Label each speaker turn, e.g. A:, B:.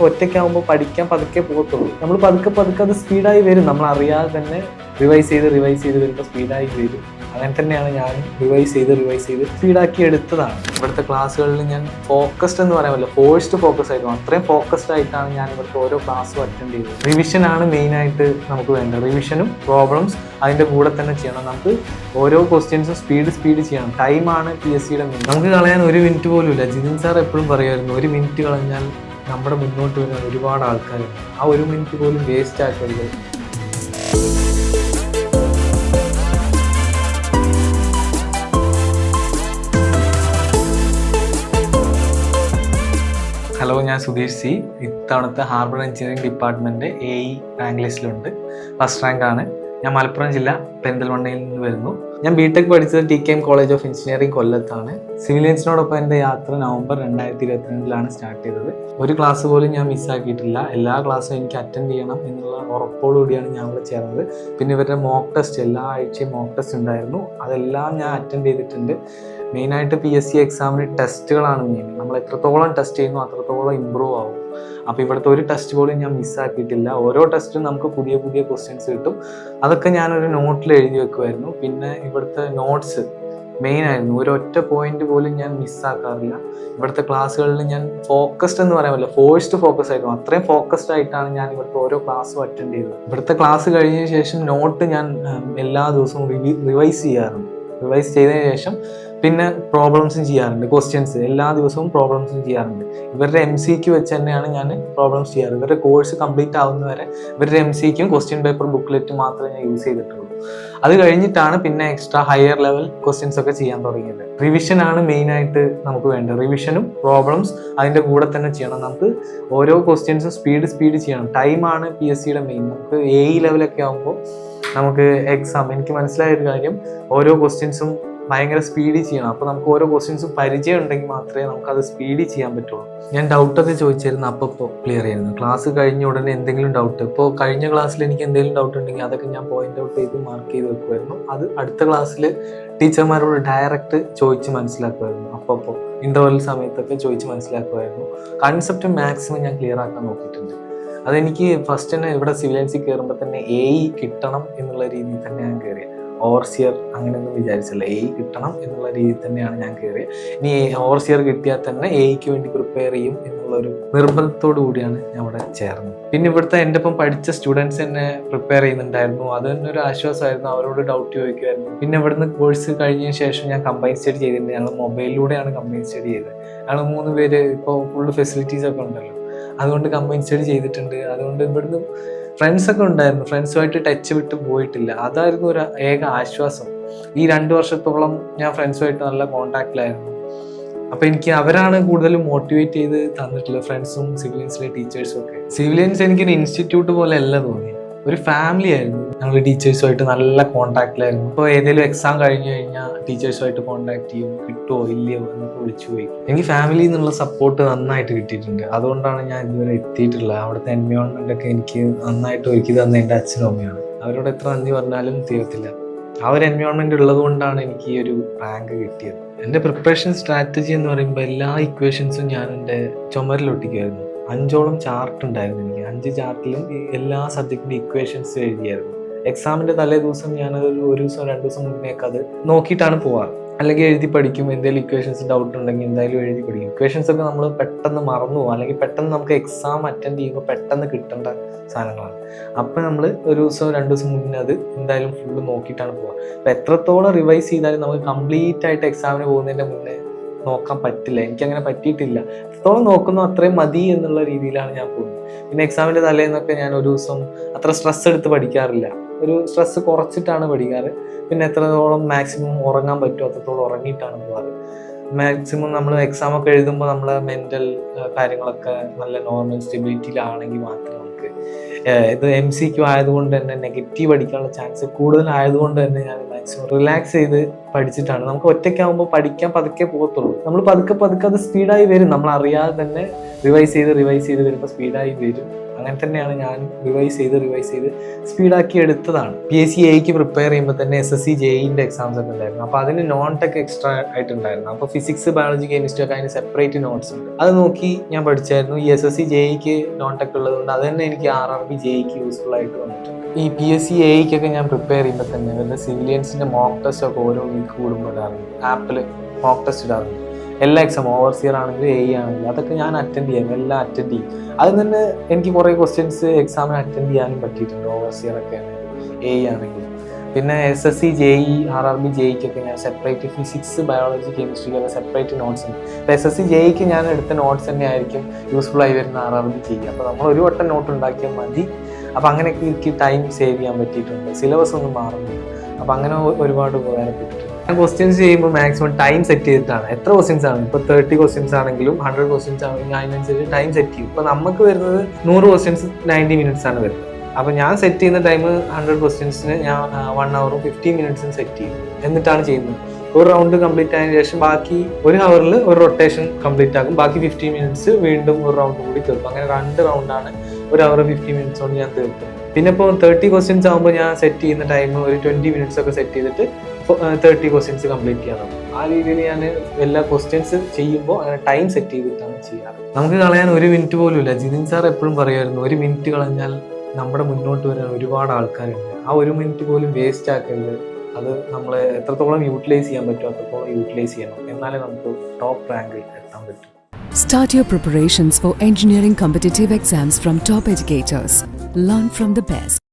A: നമുക്ക് ഒറ്റയ്ക്കാവുമ്പോൾ പഠിക്കാൻ പതുക്കെ പോകത്തുള്ളൂ. നമ്മൾ പതുക്കെ പതുക്കെ അത് സ്പീഡായി വരും. നമ്മൾ അറിയാതെ തന്നെ റിവൈസ് ചെയ്ത് റിവൈസ് ചെയ്ത് വരുമ്പോൾ സ്പീഡായി വരും. അങ്ങനെ തന്നെയാണ് ഞാൻ റിവൈസ് ചെയ്ത് റിവൈസ് ചെയ്ത് സ്പീഡാക്കി എടുത്തതാണ്. ഇവിടുത്തെ ക്ലാസ്സുകളിൽ ഞാൻ ഫോക്കസ്ഡ് എന്ന് പറയാൻ പറ്റില്ല. ഫോഴ്സ്ഡ് ഫോക്കസ് ആയിരുന്നു. അത്രയും ഫോക്കസ്ഡ് ആയിട്ടാണ് ഞാൻ ഇവിടുത്തെ ഓരോ ക്ലാസ്സും അറ്റൻഡ് ചെയ്തത്. മെയിൻ ആയിട്ട് നമുക്ക് വേണ്ടത്. റിവിഷനും പ്രോബ്ലംസ് അതിന്റെ കൂടെ തന്നെ ചെയ്യണം. നമുക്ക് ഓരോ ക്വസ്റ്റ്യൻസും സ്പീഡ് സ്പീഡ് ചെയ്യണം. ടൈമാണ് പി എസ് സിയുടെ നമുക്ക് കളയാൻ ഒരു മിനിറ്റ് പോലും ഇല്ല. ജിതിൻ സാർ എപ്പോഴും പറയുമായിരുന്നു ഒരു മിനിറ്റ് കളഞ്ഞാൽ നമ്മുടെ മുന്നോട്ട് വരുന്ന ഒരുപാട് ആൾക്കാരുണ്ട് ആ ഒരു മിനിറ്റ് പോലും വേസ്റ്റ് ആക്കരുത്. ഹലോ ഞാൻ സുധീഷ് സി. ഇത്തവണത്തെ harbour engineering department A E rank ലിസ്റ്റിലുണ്ട് first rank ആണ്. ഞാൻ മലപ്പുറം ജില്ല പെരിന്തൽമണ്ണയിൽ നിന്ന് വരുന്നു. ഞാൻ ബിടെക് പഠിച്ചത് T K M college of engineering കൊല്ലത്താണ്. സിവിലിയൻസിനോടൊപ്പം എന്റെ യാത്ര നവംബർ രണ്ടായിരത്തി ഇരുപത്തിരണ്ടിലാണ് സ്റ്റാർട്ട് ചെയ്തത്. ഒരു ക്ലാസ് പോലും ഞാൻ മിസ്സാക്കിയിട്ടില്ല എല്ലാ ക്ലാസ്സും എനിക്ക് അറ്റൻഡ് ചെയ്യണം എന്നുള്ള ഉറപ്പോടുകൂടിയാണ് ഞാൻ ഇവിടെ ചേർന്നത്. പിന്നെ ഇവരുടെ മോക്ക് ടെസ്റ്റ് എല്ലാ ആഴ്ചയും മോക്ക് ടെസ്റ്റ് ഉണ്ടായിരുന്നു. അതെല്ലാം ഞാൻ അറ്റൻഡ് ചെയ്തിട്ടുണ്ട്. മെയിനായിട്ട് പി എസ് സി എക്സാമിന് ടെസ്റ്റുകളാണ് മെയിൻ നമ്മൾ എത്രത്തോളം ടെസ്റ്റ് ചെയ്യുന്നു അത്രത്തോളം ഇമ്പ്രൂവ് ആവും. അപ്പോൾ ഇവിടുത്തെ ഒരു ടെസ്റ്റ് പോലും ഞാൻ മിസ്സാക്കിയിട്ടില്ല ഓരോ ടെസ്റ്റും നമുക്ക് പുതിയ പുതിയ ക്വസ്റ്റ്യൻസ് കിട്ടും. അതൊക്കെ ഞാനൊരു നോട്ടിൽ എഴുതി വെക്കുമായിരുന്നു പിന്നെ ഇവിടുത്തെ നോട്ട്സ് മെയിൻ ആയിരുന്നു. ഒരു ഒറ്റ പോയിന്റ് പോലും ഞാൻ മിസ്സാക്കാറില്ല ഇവിടുത്തെ ക്ലാസ്സുകളിൽ ഞാൻ ഫോക്കസ്ഡ് എന്ന് പറയാൻ പറ്റില്ല. ഫോഴ്സ്ഡ് ഫോക്കസ് ആയിരുന്നു. അത്രയും ഫോക്കസ്ഡ് ആയിട്ടാണ് ഞാൻ ഇവിടുത്തെ ഓരോ ക്ലാസ്സും അറ്റൻഡ് ചെയ്തത്. ഇവിടുത്തെ ക്ലാസ് കഴിഞ്ഞ ശേഷം നോട്ട് ഞാൻ എല്ലാ ദിവസവും റിവൈസ് ചെയ്യാറുണ്ട്. റിവൈസ് ചെയ്തതിന് ശേഷം പിന്നെ പ്രോബ്ലംസും ചെയ്യാറുണ്ട്. ക്വസ്റ്റ്യൻസ് എല്ലാ ദിവസവും പ്രോബ്ലംസും ചെയ്യാറുണ്ട്. ഇവരുടെ എം സിക്ക് വെച്ച് തന്നെയാണ് ഞാൻ പ്രോബ്ലംസ് ചെയ്യാറ്. ഇവരുടെ കോഴ്സ് കംപ്ലീറ്റ് ആവുന്നവരെ ഇവരുടെ എം സിക്കും ക്വസ്റ്റ്യൻ പേപ്പർ ബുക്ക്ലെറ്റ് മാത്രമേ ഞാൻ യൂസ് ചെയ്തിട്ടുള്ളൂ. അത് കഴിഞ്ഞിട്ടാണ് പിന്നെ എക്സ്ട്രാ ഹയർ ലെവൽ ക്വസ്റ്റ്യൻസ് ഒക്കെ ചെയ്യാൻ തുടങ്ങിയത്. റിവിഷൻ ആണ് മെയിൻ ആയിട്ട് നമുക്ക് വേണ്ടത്. റിവിഷനും പ്രോബ്ലംസ് അതിന്റെ കൂടെ തന്നെ ചെയ്യണം. നമുക്ക് ഓരോ ക്വസ്റ്റ്യൻസും സ്പീഡ് സ്പീഡ് ചെയ്യണം. ടൈമാണ് പി എസ് സിയുടെ മെയിൻ നമുക്ക് എ ലെവലൊക്കെ ആകുമ്പോൾ നമുക്ക് എക്സാം എനിക്ക് മനസ്സിലായ ഒരു കാര്യം ഓരോ ക്വസ്റ്റ്യൻസും ഭയങ്കര സ്പീഡിൽ ചെയ്യണം. അപ്പോൾ നമുക്ക് ഓരോ ക്വസ്റ്റ്യൻസും പരിചയം ഉണ്ടെങ്കിൽ മാത്രമേ അത് സ്പീഡിൽ ചെയ്യാൻ പറ്റുള്ളൂ. ഞാൻ ഡൗട്ടൊക്കെ ചോദിച്ചിരുന്നു അപ്പോൾ ക്ലിയർ ചെയ്യുന്നു ക്ലാസ് കഴിഞ്ഞ ഉടനെ എന്തെങ്കിലും ഡൗട്ട് ഇപ്പോൾ കഴിഞ്ഞ ക്ലാസ്സിൽ എനിക്ക് എന്തെങ്കിലും ഡൗട്ട് ഉണ്ടെങ്കിൽ അതൊക്കെ ഞാൻ പോയിന്റ് ഔട്ട് ചെയ്ത് മാർക്ക് ചെയ്ത് വെക്കുമായിരുന്നു. അത് അടുത്ത ക്ലാസ്സിൽ ടീച്ചർമാരോട് ഡയറക്റ്റ് ചോദിച്ച് മനസ്സിലാക്കുമായിരുന്നു. അപ്പോൾ അപ്പോൾ ഇന്റർവെൽ സമയത്തൊക്കെ ചോദിച്ച് മനസ്സിലാക്കുമായിരുന്നു. കൺസെപ്റ്റ് മാക്സിമം ഞാൻ ക്ലിയർ ആക്കാൻ നോക്കിയിട്ടുണ്ട്. അതെനിക്ക് ഫസ്റ്റ് തന്നെ ഇവിടെ സിവിലൻസിൽ കയറുമ്പോൾ തന്നെ എ കിട്ടണം എന്നുള്ള രീതിയിൽ തന്നെ ഞാൻ കയറിയത് ഓവർസിയർ അങ്ങനെയൊന്നും വിചാരിച്ചില്ല. എ കിട്ടണം എന്നുള്ള രീതിയിൽ തന്നെയാണ് ഞാൻ കയറിയത് ഇനി ഓവർസിയർ കിട്ടിയാൽ തന്നെ എയ്ക്ക് വേണ്ടി പ്രിപ്പയർ ചെയ്യും എന്നുള്ളൊരു നിർബന്ധത്തോടു കൂടിയാണ് ഞാൻ ഇവിടെ ചേർന്നത്. പിന്നെ ഇവിടുത്തെ എന്റെ ഒപ്പം പഠിച്ച സ്റ്റുഡൻസ് എന്നെ പ്രിപ്പയർ ചെയ്യുന്നുണ്ടായിരുന്നു. അത് തന്നെ ഒരു ആശ്വാസമായിരുന്നു. അവരോട് ഡൗട്ട് ചോദിക്കുമായിരുന്നു. പിന്നെ ഇവിടുന്ന് കോഴ്സ് കഴിഞ്ഞതിന് ശേഷം ഞാൻ കമ്പൈൻ സ്റ്റഡി ചെയ്തിട്ടുണ്ട്. ഞങ്ങൾ മൊബൈലിലൂടെയാണ് കമ്പൈൻ സ്റ്റഡി ചെയ്തത്. ഞങ്ങൾ മൂന്ന് പേര് ഇപ്പോൾ ഫുള്ള് ഫെസിലിറ്റീസ് ഒക്കെ ഉണ്ടല്ലോ. അതുകൊണ്ട് കമ്പൈൻ സ്റ്റഡി ചെയ്തിട്ടുണ്ട്. അതുകൊണ്ട് ഇവിടുന്ന് ഫ്രണ്ട്സൊക്കെ ഉണ്ടായിരുന്നു. ഫ്രണ്ട്സുമായിട്ട് ടച്ച് വിട്ട് പോയിട്ടില്ല. അതായിരുന്നു ഒരു ഏക ആശ്വാസം. ഈ രണ്ട് വർഷത്തോളം ഞാൻ ഫ്രണ്ട്സുമായിട്ട് നല്ല കോണ്ടാക്റ്റിലായിരുന്നു അപ്പൊ എനിക്ക് അവരാണ് കൂടുതലും മോട്ടിവേറ്റ് ചെയ്ത് തന്നിട്ടുള്ളത്. ഫ്രണ്ട്സും സിവിലിയൻസിലെ ടീച്ചേഴ്സും ഒക്കെ. സിവിലിയൻസ് എനിക്കൊരു ഇൻസ്റ്റിറ്റ്യൂട്ട് പോലെ അല്ല തോന്നി ഒരു ഫാമിലി ആയിരുന്നു. ഞങ്ങൾ ടീച്ചേഴ്സുമായിട്ട് നല്ല കോണ്ടാക്റ്റിലായിരുന്നു ഇപ്പോൾ ഏതെങ്കിലും എക്സാം കഴിഞ്ഞു കഴിഞ്ഞാൽ ടീച്ചേഴ്സുമായിട്ട് കോണ്ടാക്ട് ചെയ്യും. കിട്ടുമോ ഇല്ലയോ എന്നൊക്കെ വിളിച്ചു പോയി എനിക്ക് ഫാമിലിയിൽ നിന്നുള്ള സപ്പോർട്ട് നന്നായിട്ട് കിട്ടിയിട്ടുണ്ട്. അതുകൊണ്ടാണ് ഞാൻ ഇതുവരെ എത്തിയിട്ടുള്ളത് അവിടുത്തെ എൻവയോൺമെന്റ് ഒക്കെ എനിക്ക് നന്നായിട്ട് ഒരുക്കി തന്ന എന്റെ അച്ഛനും അമ്മയാണ് അവരോട് എത്ര നന്ദി പറഞ്ഞാലും തീരത്തില്ല. ആ ഒരു എൻവയോൺമെന്റ് ഉള്ളതുകൊണ്ടാണ് എനിക്ക് ഈ ഒരു റാങ്ക് കിട്ടിയത്. എന്റെ പ്രിപ്പറേഷൻ സ്ട്രാറ്റജി എന്ന് പറയുമ്പോൾ എല്ലാ ഇക്വേഷൻസും ഞാൻ എന്റെ ചുമരിലൊട്ടിക്കുമായിരുന്നു അഞ്ചോളം ചാർട്ട് ഉണ്ടായിരുന്നു. എനിക്ക് അഞ്ച് ചാർട്ടിലും എല്ലാ സബ്ജക്റ്റിന്റെ ഇക്വേഷൻസ് എഴുതിയായിരുന്നു. എക്സാമിന്റെ തലേ ദിവസം ഞാൻ ഒരു ദിവസം രണ്ട് ദിവസം മുന്നേക്ക് അത് നോക്കിയിട്ടാണ് പോവാറ്. അല്ലെങ്കിൽ എഴുതി പഠിക്കും എന്തെങ്കിലും ഇക്വേഷൻസ് ഡൗട്ട് ഉണ്ടെങ്കിൽ എന്തായാലും എഴുതി പഠിക്കും. ഇക്വേഷൻസ് ഒക്കെ നമ്മൾ പെട്ടെന്ന് മറന്നു പോകും അല്ലെങ്കിൽ പെട്ടെന്ന് നമുക്ക് എക്സാം അറ്റൻഡ് ചെയ്യുമ്പോൾ പെട്ടെന്ന് കിട്ടേണ്ട സാധനങ്ങളാണ്. അപ്പം നമ്മൾ ഒരു ദിവസം രണ്ട് ദിവസം മുന്നേ അത് എന്തായാലും ഫുള്ള് നോക്കിയിട്ടാണ് പോവുക അപ്പോൾ എത്രത്തോളം റിവൈസ് ചെയ്താലും നമുക്ക് കംപ്ലീറ്റ് ആയിട്ട് എക്സാമിന് പോകുന്നതിന്റെ മുന്നേ നോക്കാൻ പറ്റില്ല. എനിക്കങ്ങനെ പറ്റിയിട്ടില്ല. എത്രത്തോളം നോക്കുന്നു അത്രയും മതി എന്നുള്ള രീതിയിലാണ് ഞാൻ പോകുന്നത്. പിന്നെ എക്സാമിന്റെ തലേന്നൊക്കെ ഞാൻ ഒരു ദിവസം അത്ര സ്ട്രെസ് എടുത്ത് പഠിക്കാറില്ല. ഒരു സ്ട്രെസ് കുറച്ചിട്ടാണ് പഠിക്കാറ്. പിന്നെ എത്രത്തോളം മാക്സിമം ഉറങ്ങാൻ പറ്റുമോ അത്രത്തോളം ഉറങ്ങിയിട്ടാണ് പോകാറ്. മാക്സിമം നമ്മൾ എക്സാം ഒക്കെ എഴുതുമ്പോൾ നമ്മളെ മെന്റൽ കാര്യങ്ങളൊക്കെ നല്ല നോർമൽ സ്റ്റെബിലിറ്റിയിലാണെങ്കിൽ മാത്രം നമുക്ക് ഇത് എം സി ക്യു ആയതുകൊണ്ട് തന്നെ നെഗറ്റീവ് അടിക്കാനുള്ള ചാൻസ് കൂടുതലായതുകൊണ്ട് തന്നെ ഞാൻ മാക്സിമം റിലാക്സ് ചെയ്ത് പഠിച്ചിട്ടാണ്. നമുക്ക് ഒറ്റയ്ക്കാവുമ്പോൾ പഠിക്കാൻ പതുക്കെ പോകത്തുള്ളൂ. നമ്മൾ പതുക്കെ പതുക്കെ അത് സ്പീഡായി വരും. നമ്മൾ അറിയാതെ തന്നെ റിവൈസ് ചെയ്ത് റിവൈസ് ചെയ്ത് വരുമ്പോൾ സ്പീഡായി വരും. അങ്ങനെ തന്നെയാണ് ഞാൻ റിവൈസ് ചെയ്ത് റിവൈസ് ചെയ്ത് സ്പീഡാക്കി എടുത്തതാണ്. പി എസ് സി എക്ക് പ്രിപ്പയർ ചെയ്യുമ്പോൾ തന്നെ എസ് എസ് സി ജെയിന്റെ എക്സാംസ് ഒക്കെ ഉണ്ടായിരുന്നു. അപ്പോൾ അതിന് നോൺ ടെക് എക്സ്ട്രാ ആയിട്ടുണ്ടായിരുന്നു. അപ്പോൾ ഫിസിക്സ് ബയോളജി കെമിസ്ട്രി ഒക്കെ അതിന് സെപ്പറേറ്റ് നോട്ട്സ് ഉണ്ട്. അത് നോക്കി ഞാൻ പഠിച്ചായിരുന്നു. ഈ എസ് എസ് സി ജെയിക്ക് നോൺ ടെക് ഉള്ളതുകൊണ്ട് അത് തന്നെ എനിക്ക് ആർ ആർ ബി ജെയിക്ക് യൂസ്ഫുൾ ആയിട്ട് വന്നിട്ടുണ്ട്. ഈ പി എസ് സി എയ്ക്കൊക്കെ ഞാൻ പ്രിപ്പയർ ചെയ്യുമ്പോൾ തന്നെ ഇവരുടെ സിവിലിയൻസിന്റെ മോക്ക് ടെസ്റ്റ് ഒക്കെ ഓരോ വീക്ക് കൂടുമ്പോൾ ഇടാറുണ്ട്. ആപ്പിൽ മോക്ക് ടെസ്റ്റ് ഇടാറുണ്ട്. എല്ലാ എക്സാം ഓവർസിയർ ആണെങ്കിലും എ ആണെങ്കിലും അതൊക്കെ ഞാൻ അറ്റൻഡ് ചെയ്യാം എല്ലാം അറ്റൻഡ് ചെയ്യും. അതിൽ തന്നെ എനിക്ക് കുറേ ക്വസ്റ്റ്യൻസ് എക്സാമിന് അറ്റൻഡ് ചെയ്യാനും പറ്റിയിട്ടുണ്ട് ഓവർസിയർ ഒക്കെ ആണെങ്കിലും എ ആണെങ്കിലും. പിന്നെ S S C J E R R B ജെയ്ക്കൊക്കെ ഞാൻ സെപ്പറേറ്റ് ഫിസിക്സ് ബയോളജി കെമിസ്ട്രി ഒക്കെ സെപ്പറേറ്റ് നോട്ട്സ് ഉണ്ട് അപ്പോൾ എസ് എസ് സി ജെയ്ക്ക് ഞാൻ എടുത്ത നോട്ട്സ് തന്നെ ആയിരിക്കും യൂസ്ഫുൾ ആയി വരുന്ന ആർ ആർ ബി ചെയ്യുക അപ്പോൾ നമ്മൾ ഒരു വട്ടം നോട്ട് ഉണ്ടാക്കിയാൽ മതി. അപ്പോൾ അങ്ങനെയൊക്കെ എനിക്ക് ടൈം സേവ് ചെയ്യാൻ പറ്റിയിട്ടുണ്ട്. സിലബസ് ഒന്നും മാറുന്നില്ല. അപ്പോൾ അങ്ങനെ ഒരുപാട് ഉപകാരപ്പെട്ടിട്ടുണ്ട്. ക്വസ്റ്റ്യൻസ് ചെയ്യുമ്പോൾ മാക്സിമം ടൈം സെറ്റ് ചെയ്തിട്ടാണ്. എത്ര ക്വസ്റ്റ്യൻസ് ആണ്? ഇപ്പോൾ തേർട്ടി ക്വസ്റ്റ്യൻസ് ആണെങ്കിലും ഹൺഡ്രഡ് ക്വസ്റ്റ്യൻസ് ആണെങ്കിലും അതിനനുസരിച്ച് ടൈം സെറ്റ് ചെയ്യും. ഇപ്പോൾ നമുക്ക് വരുന്നത് നൂറ് ക്വസ്റ്റ്യൻസ് നയന്റി മിനിറ്റ്സ് ആണ് വരുന്നത്. അപ്പോൾ ഞാൻ സെറ്റ് ചെയ്യുന്ന ടൈം ഹൺഡ്രഡ് ക്വസ്റ്റ്യൻസിന് ഞാൻ വൺ അവറും ഫിഫ്റ്റീൻ മിനിറ്റ്സും സെറ്റ് ചെയ്യും. എന്നിട്ടാണ് ചെയ്യുന്നത്. ഒരു റൗണ്ട് കംപ്ലീറ്റ് ആയതിനു ശേഷം ബാക്കി ഒരു ഹവറിൽ ഒരു റൊട്ടേഷൻ കംപ്ലീറ്റ് ആക്കും ബാക്കി ഫിഫ്റ്റീൻ മിനിറ്റ്സ് വീണ്ടും ഒരു റൗണ്ട് കൂടി തീർക്കും. അങ്ങനെ രണ്ട് റൗണ്ടാണ് ഒരു അവർ ഫിഫ്റ്റി മിനിറ്റ്സ് കൊണ്ട് ഞാൻ തീർക്കും പിന്നെ ഇപ്പോൾ തേർട്ടി ക്വസ്റ്റ്യൻസ് ആകുമ്പോൾ ഞാൻ സെറ്റ് ചെയ്യുന്ന ടൈം ഒരു ട്വന്റി മിനിറ്റ്സ് ഒക്കെ സെറ്റ് ചെയ്തിട്ട് തേർട്ടി ക്വസ്റ്റ്യൻസ് കംപ്ലീറ്റ് നോക്കും ആ രീതിയിൽ ഞാൻ എല്ലാ ക്വസ്റ്റ്യൻസ് ചെയ്യുമ്പോൾ അങ്ങനെ ടൈം സെറ്റ് ചെയ്തിട്ടാണ് ചെയ്യാറ്. നമുക്ക് കളയാൻ ഒരു മിനിറ്റ് പോലും ഇല്ല. ജിതിൻ സാർ എപ്പോഴും പറയുമായിരുന്നു ഒരു മിനിറ്റ് കളഞ്ഞാൽ നമ്മുടെ മുന്നോട്ട് വരാൻ ഒരുപാട് ആൾക്കാരുണ്ട്. ആ ഒരു മിനിറ്റ് പോലും വേസ്റ്റ് ആക്കരുത്. അത് നമ്മളെ എത്രത്തോളം യൂട്ടിലൈസ് ചെയ്യാൻ പറ്റുമോ അത്രത്തോളം യൂട്ടിലൈസ് ചെയ്യണം. എന്നാലേ നമുക്ക് ടോപ്പ് റാങ്കിൽ എത്താൻ പറ്റും.
B: Start your preparations for engineering competitive exams from top educators. Learn from the best.